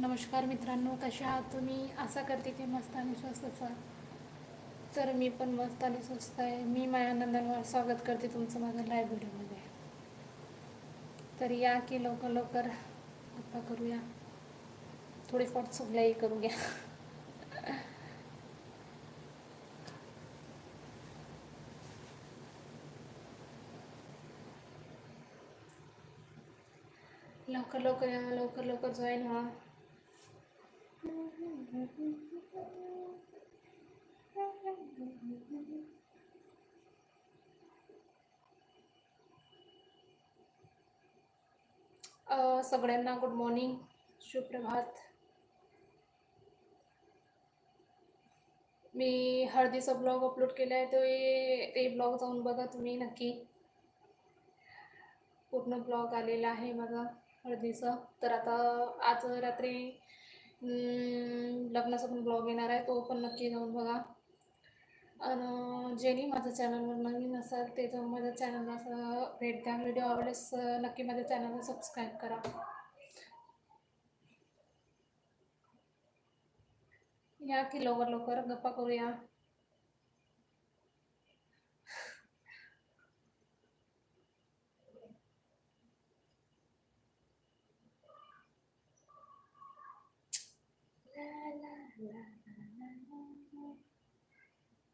नमस्कार मित्रांनो कसे आहात तुम्ही? आशा करते की मस्त आणि स्वस्त असाल. तर मी पण मस्त आणि स्वस्त आहे. मी माया नंदनवर स्वागत करते तुमचं माझ्या लाईव्ह व्हिडिओमध्ये. तर या की लवकर लवकर गप्पा करूया. थोडीफार चुगल्याही करू घ्या लवकर लवकर या लवकर लवकर जॉईन व्हा. सगळ्यांना गुड मॉर्निंग सुप्रभात. मी हळदीचा ब्लॉग अपलोड केला आहे तो ते ब्लॉग जाऊन बघा तुम्ही नक्की. पूर्ण ब्लॉग आलेला आहे माझा हळदीचा. तर आता आज रात्री लग्नाचा पण ब्लॉग येणार आहे तो पण नक्की जाऊन बघा. आणि जेनी माझ्या चॅनलवर नवीन असाल ते जाऊन माझ्या चॅनलला असं भेट द्या. व्हिडिओ आवडल्यास नक्की माझ्या चॅनलला सबस्क्राईब करा. या की लवकर लवकर गप्पा करूया.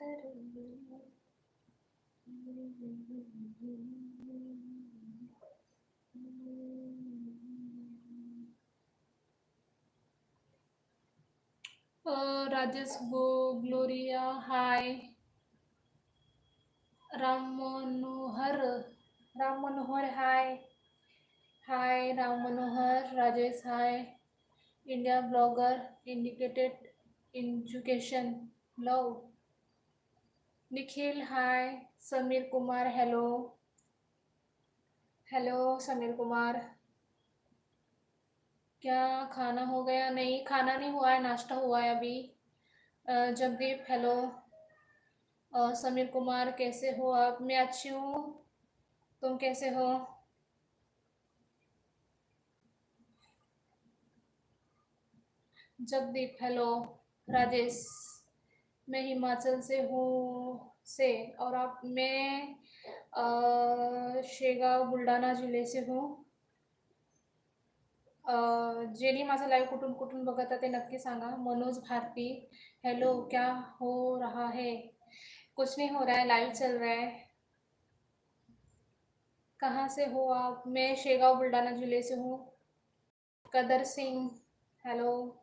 Uh, Rajesh Go, Gloria, hi. Ram Manohar, hi. Hi, Ram Rajesh, hi. India blogger, indicated education, love. Nikhil hi Sameer Kumar hello hello Sameer Kumar क्या खाना हो गया? नहीं खाना नहीं हुआ है नाश्ता हुआ है अभी। जगदीप हेलो अ, समीर कुमार कैसे हो आप? मैं अच्छी हूँ। तुम कैसे हो? जगदीप हेलो राजेश। मैं हिमाचल से हूँ से और आप मैं शेगाव बुलढाणा जिल्हे से हूँ। जेनी माझा लाईव्ह कुठून कुठून बघत आहे ते नक्की सांगा. मनोज भारती. हेलो क्या हो रहा है? कुछ नहीं हो रहा है लाइव चल रहा है. कहाँ से हो आप? मैं शेगाव बुलढाणा जिले से हूँ. कदर सिंह. हेलो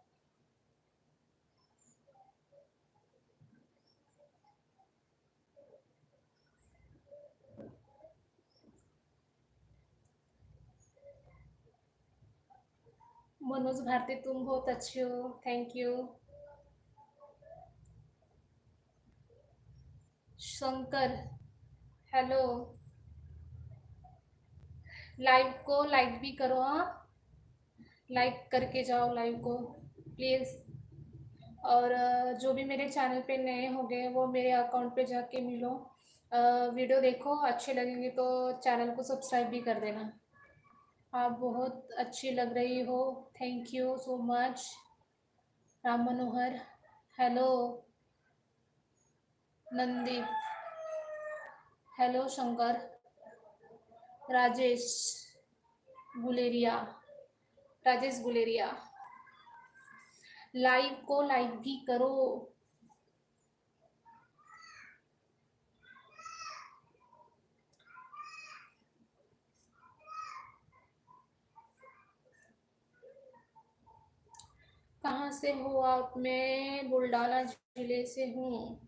मनोज भारती, तुम बहुत अच्छे हो. Thank you Shankar hello live को लाइक भी करो हाँ. लाइक करके जाओ लाइव को प्लीज़ और जो भी मेरे चैनल पे नए हो गए, वो मेरे अकाउंट पे जाके मिलो. वीडियो देखो, अच्छे लगेंगे तो चैनल को सब्सक्राइब भी कर देना. आप बहुत अच्छी लग रही हो। Thank you so much Ram Manohar. Hello Nandeep. Hello Shankar. Rajesh Guleria. Rajesh Guleria. Live को लाइक भी करो। कहाँ से हो आप? मैं बुल्ढाना ज़िले से हूँ।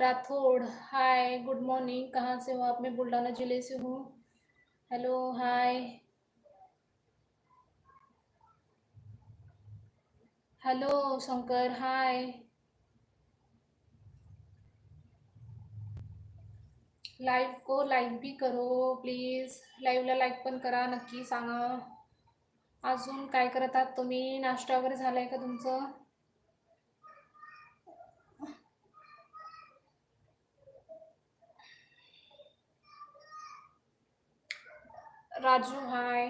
राठौड़ हाय गुड मॉर्निंग कहाँ से हो आप? मैं बुल्ढाना ज़िले से हूँ। Hello hi hello Shankar. Hi live को लाईक बी करो प्लीज़ लाईव्हला लाईक पण करा, नक्की सांगा. अजून काय करत आहात? तुम्ही नाश्ता वगैरे झालाय का तुमचं? राजू हाय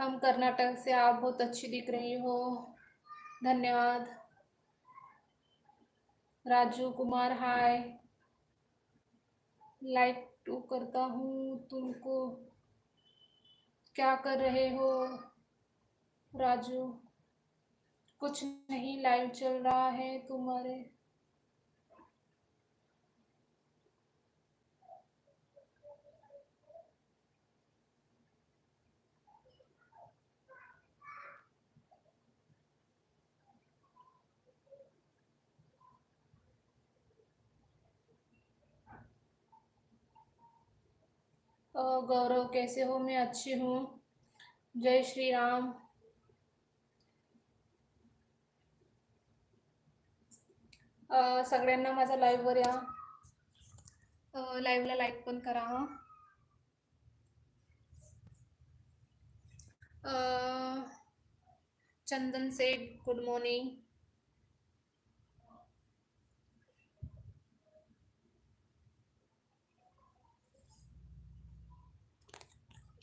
हम कर्नाटक से आप बहुत अच्छी दिख रही हो। धन्यवाद। Raju Kumar hi like too करता हूँ। तुमको क्या कर रहे हो? राजू, कुछ नहीं, लाइव चल रहा है तुम्हारे। गौरव कैसे हो? मैं अच्छी हूँ। जय श्री राम। अ, सगळ्यांना माझा लाईव्हवर या. लाईव्हला लाईक पण करा. हं. Chandan Seth good morning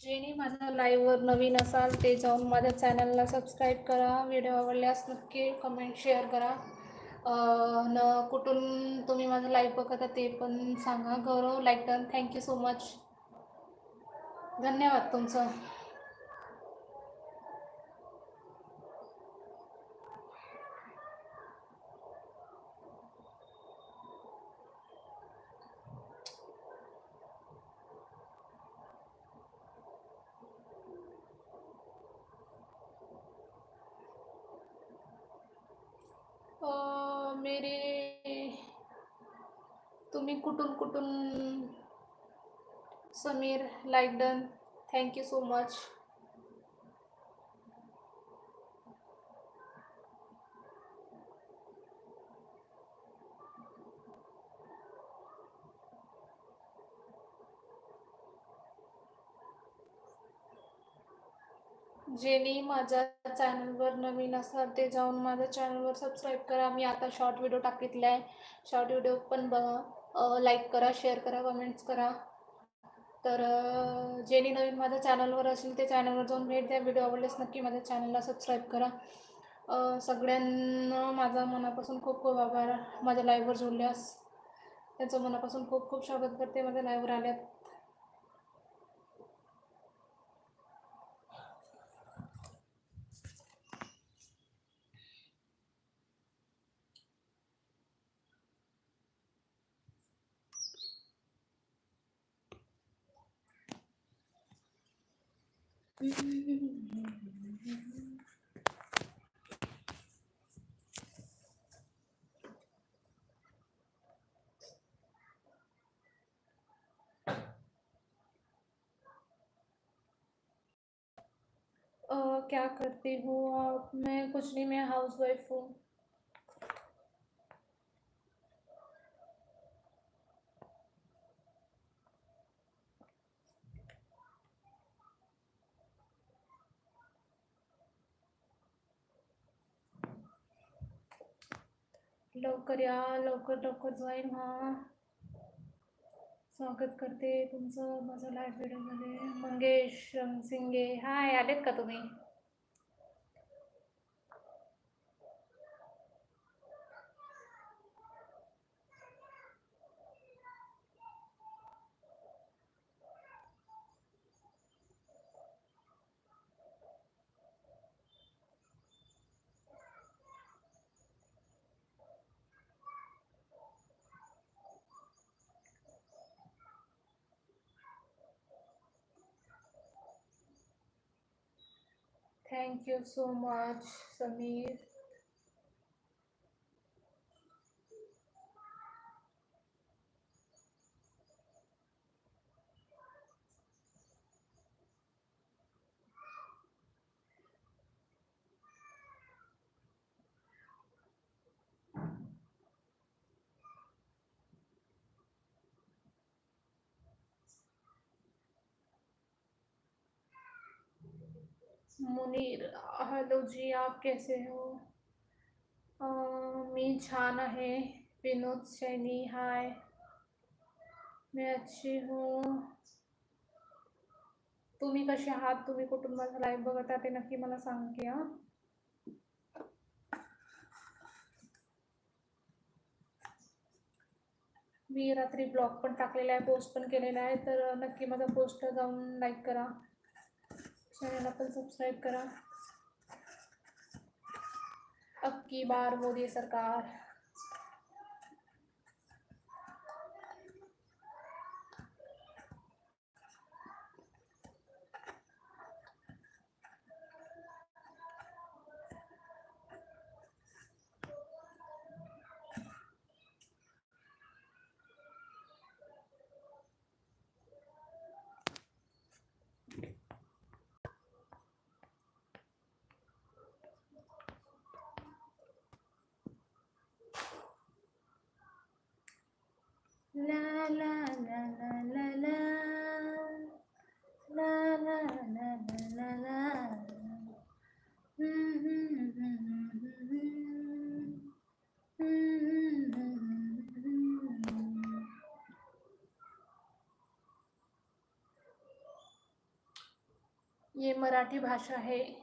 Jenny माझ्या लाईव्हवर नवीन असाल ते जाऊन माझ्या चॅनलला सबस्क्राईब करा. व्हिडिओ आवडल्यास नक्की कमेंट शेअर करा. न कुठून तुम्ही माझं लाईव्ह बघता ते पण सांगा. Gaurav like done thank you so much धन्यवाद तुमचं अ, मेरे तुम्ही कुठून कुठून Sameer like done thank you so much Jenny माझ्या चॅनलवर नवीन असाल ते जाऊन माझ्या चॅनलवर सबस्क्राईब करा. मी आता शॉर्ट व्हिडिओ टाकितला आहे शॉर्ट व्हिडिओ पण बघा. लाईक करा शेअर करा कमेंट्स करा. तर जेणी नवीन माझ्या चॅनलवर असेल ते चॅनलवर जाऊन भेट द्या. व्हिडिओ आवडल्यास नक्की माझ्या चॅनलला सबस्क्राईब करा. सगळ्यांना माझा मनापासून खूप खूप आभार. माझ्या लाईव्हवर जोडल्यास. त्यांचं मनापासून खूप खूप स्वागत करते. माझ्या लाईव्हवर आल्यात. अ, क्या करती हूँ आप? मैं कुछ नहीं मैं हाउस वाइफ हूँ। लवकर या लवकर लवकर जॉईन व्हा. स्वागत करते तुमचं माझं लाईव्ह व्हिडिओमध्ये मंगेश रणसिंगे हाय आलेत का तुम्ही? Thank you so much Sameer Munir hello ji आप कैसे हो? अं, मी छान आहे विनोद सैनी हाय। मैं अच्छी हूँ। तुम्ही कसे आहात? तुम्ही माझा लाईव्ह बघत आहात नक्की मला सांग की हाँ? मी रात्री ब्लॉग पण टाकलेला आहे पोस्ट पण केलेला आहे तर नक्की माझा पोस्ट जाऊन लाईक करा. चॅनलला पण सबस्क्राईब करा. अक्की बार मोदी सरकार La la la la la la La la la la la la ये मराठी भाषा है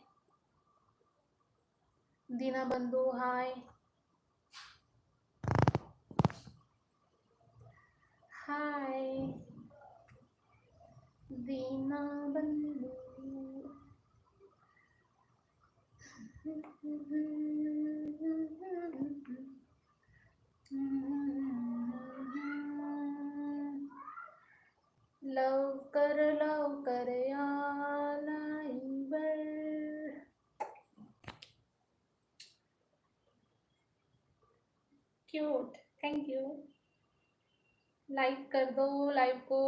लवकर लवकर या लाईव्हवर क्यूट थैंक यू लाइक कर दो लाइव को.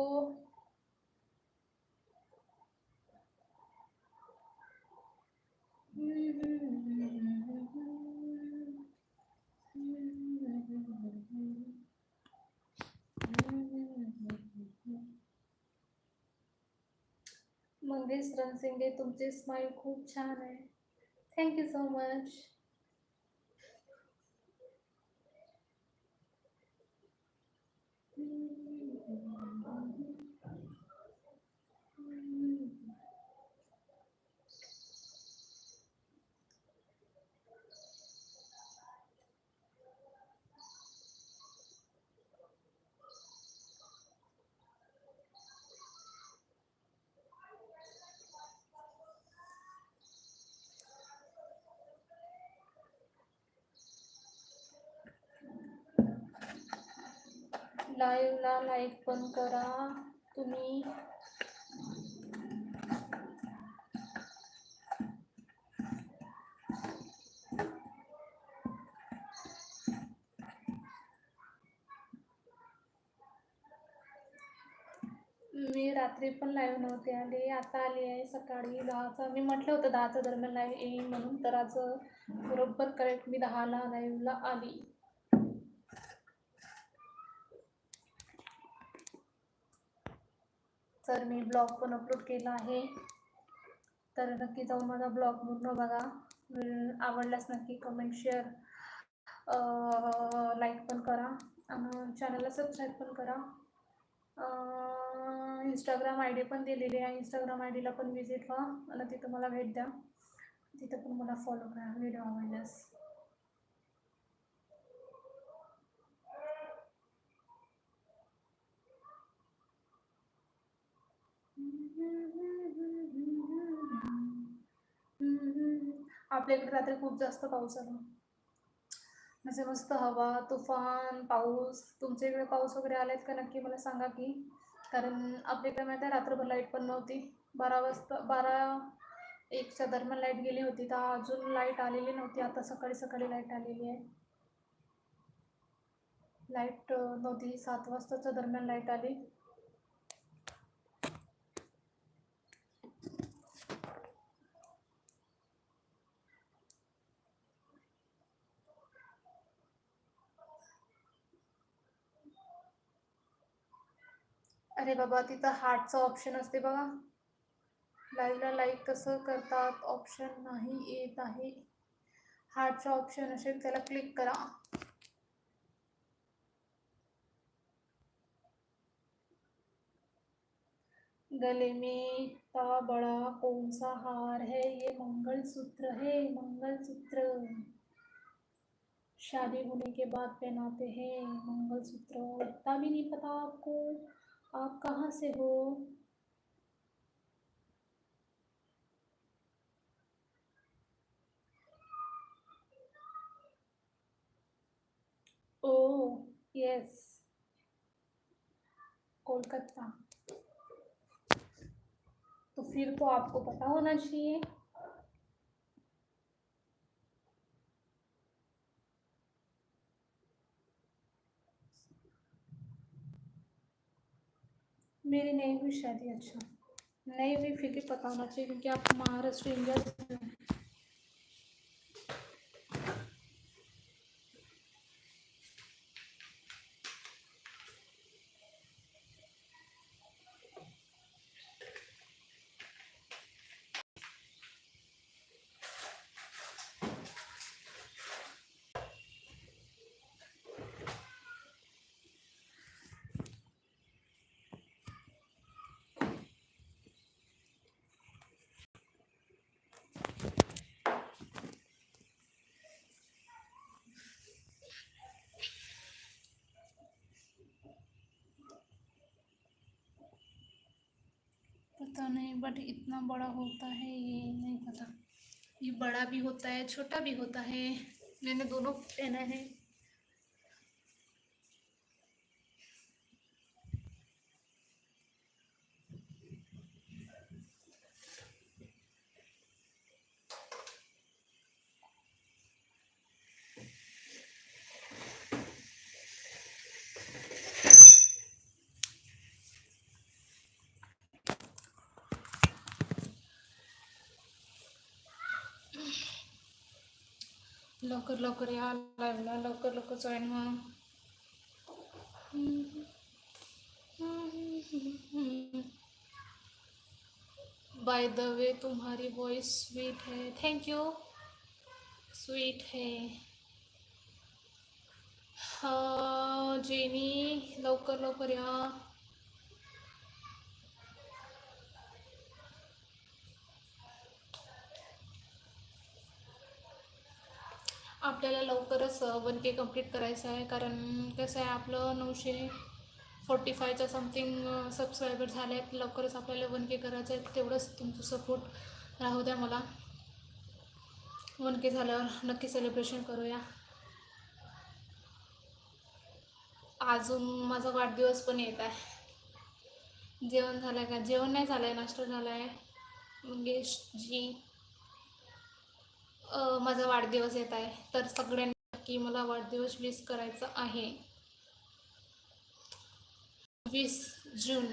मंगेश रणसिंगे तुमचे स्माइल खूप छान आहे. थँक्यू सो मच लाईव्हला लाईक पण करा. तुम्ही मी रात्री पण लाईव्ह नव्हते आले आता आली आहे सकाळी दहाचा. मी म्हटलं होतं दहाचा दरम्यान लाईव्ह येईन म्हणून तर आज बरोबर करेक्ट मी दहाला लाईव्हला आली. तर मी ब्लॉग पण अपलोड केला आहे. तर नक्की जाऊन माझा ब्लॉग पूर्ण बघा. आवडल्यास नक्की कमेंट शेअर लाईक पण करा. आणि चॅनलला सबस्क्राईब पण करा. इंस्टाग्राम आय डी पण दिलेली आहे. इंस्टाग्राम आय डीला पण व्हिजिट व्हा. आणि तिथं मला भेट द्या. तिथं पण मला फॉलो करा. व्हिडिओ आवडल्यास. आपल्या इकडे रात्री खूप जास्त पाऊस आला. म्हणजे मस्त हवा तुफान पाऊस. तुमच्या इकडे पाऊस वगैरे आलेत का? नक्की मला सांगा की. कारण आपल्याकडे माहिती आहे रात्रभर लाइट पण नव्हती. बारा वाजता बारा एकच्या दरम्यान लाइट गेली होती. तर अजून लाइट आलेली नव्हती. आता सकाळी सकाळी लाइट आलेली आहे. लाइट नव्हती. सात वाजताच्या दरम्यान लाइट आली. अरे बाबा तिथं हार्टचं ऑप्शन असते बघा. लाईव्हला लाईक कसं करतात ऑप्शन नाही येत आहे. हार्टचं ऑप्शन असेल त्याला क्लिक करा. गले में इतना बड़ा कौन सा हार है? ये मंगलसूत्र है मंगलसूत्र. शादी होने के बाद पहनाते हैं मंगलसूत्र। इतना भी नहीं पता आपको। आप कहाँ से हो? Oh yes Kolkata. तो फिर तो आपको पता होना चाहिए। मेरी नहीं हुई शादी अच्छा। नहीं हुई फिर भी पता होना चाहिए क्योंकि आप महाराष्ट्र इंडिया पता नहीं बट इतना बड़ा होता है ये नहीं पता। ये बड़ा भी होता है छोटा भी होता है मैंने दोनों पहना है। लवकर लवकर या लाईव्हला लवकर लवकर जॉईन व्हा बाय द वे तुम्हारी वॉइस स्वीट है. थैंक यू स्वीट है. हा, जेनी, लवकर लवकर या. लवकरच वन के कंप्लीट करायचं आहे. कारण कसं आहे आपलं नऊशे फोर्टी फायचा समथिंग सबस्क्रायबर झाले आहेत लवकरच आपल्याला वन के करायचं आहे. तेवढंच तुमचं सपोर्ट राहू द्या मला. वन के झाल्यावर नक्की सेलिब्रेशन करूया. अजून माझा वाढदिवस पण येत आहे. जेवण झालं आहे का? जेवण नाही झालं आहे नाश्ता झाला आहे मंगेशजी माझा वाढदिवस येत आहे. तर सगळ्यांनी की मला वाढदिवस वीस करायचा आहे. वीस जून.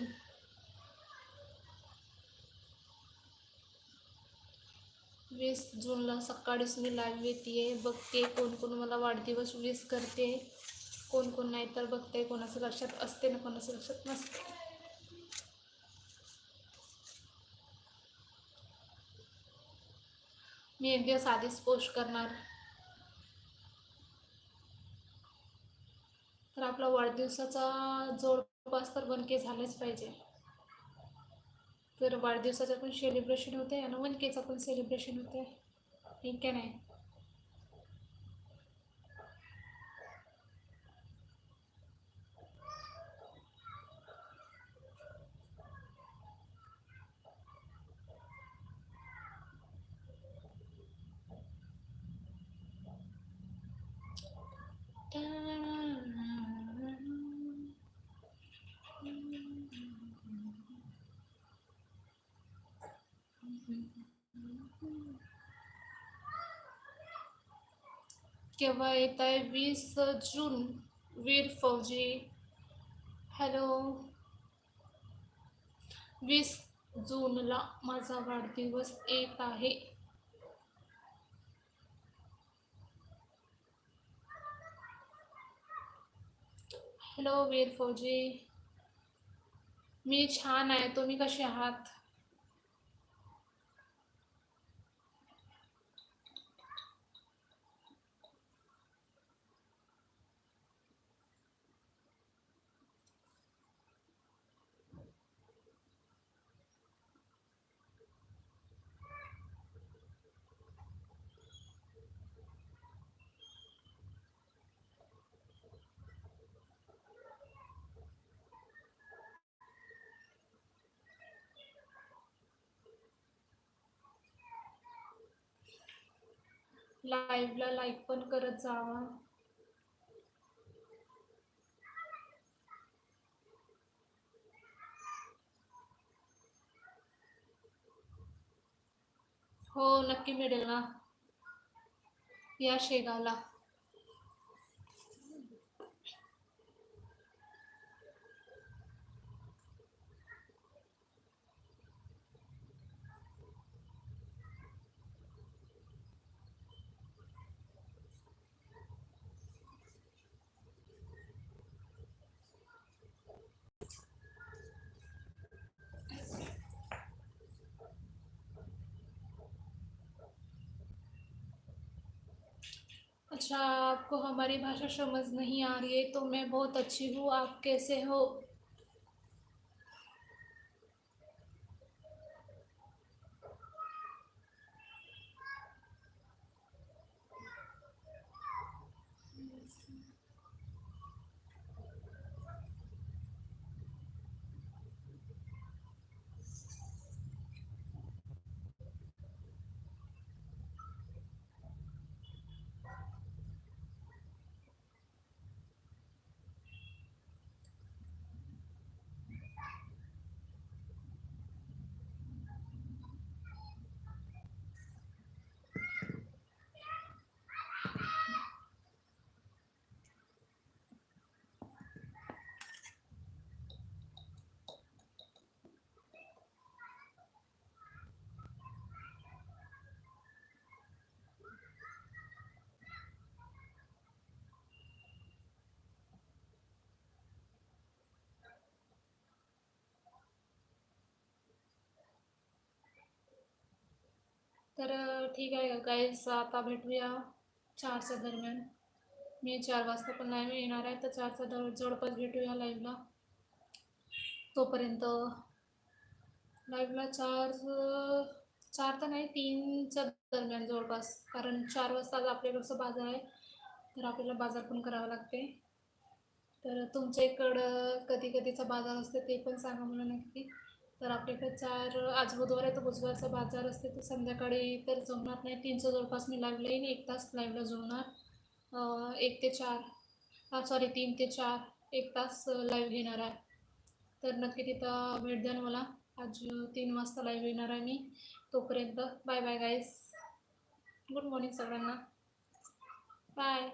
वीस जूनला सकाळीच मी लाईव्ह येते बघते कोण कोण मला वाढदिवस वीस करते. कोण कोण नाही तर बघते. कोणाचं लक्षात असते ना कोणाचं लक्षात नसते. मी एक दिवस आधीच पोस्ट करणार. आपला वाढदिवसाचा जवळपास तर वन के झालाच पाहिजे. तर वाढदिवसाचं पण सेलिब्रेशन होते आणि वन केचं पण सेलिब्रेशन होते ठीक आहे नाही? केव्हा येत आहे वीस जून? वीर फौजी. हॅलो. वीस जूनला माझा वाढदिवस येत आहे. हॅलो वीर फौजी. मी छान आहे. तुम्ही कसे आहात? लाईव्हला लाईक पण करत जावा. हो नक्की मिळेल ना. या शेगावला. अच्छा आपको हमारी भाषा समझ नहीं आ रही है तो मैं बहुत अच्छी हूँ। आप कैसे हो? तर ठीक आहे गाईस आता भेटूया चारच्या दरम्यान. मी चार वाजता पण लाईव्ह येणार आहे तर चारच्या दर जवळपास भेटूया लाईव्हला तोपर्यंत लाईव्हला चार चार तर नाही तीनच्या दरम्यान जवळपास. कारण चार वाजता आज आपल्याकडचं बाजार आहे तर आपल्याला बाजार पण करावं लागते. तर तुमच्या इकडं कधी कधीचा बाजार असते ते पण सांगा मला नक्की. तर आपल्याकडे चार आज बुधवार आहे तर बुधवारचा बाजार असते तर संध्याकाळी तर जमणार नाही तीनचं जवळपास मी लाईव्हला येईन एक तास लाईव्हला जमणार एक ते चार. सॉरी तीन ते चार एक तास लाईव्ह घेणार आहे. तर नक्की तिथं भेट द्याल मला. आज तीन वाजता लाईव्ह येणार आहे मी. तोपर्यंत bye bye guys good morning सगळ्यांना. बाय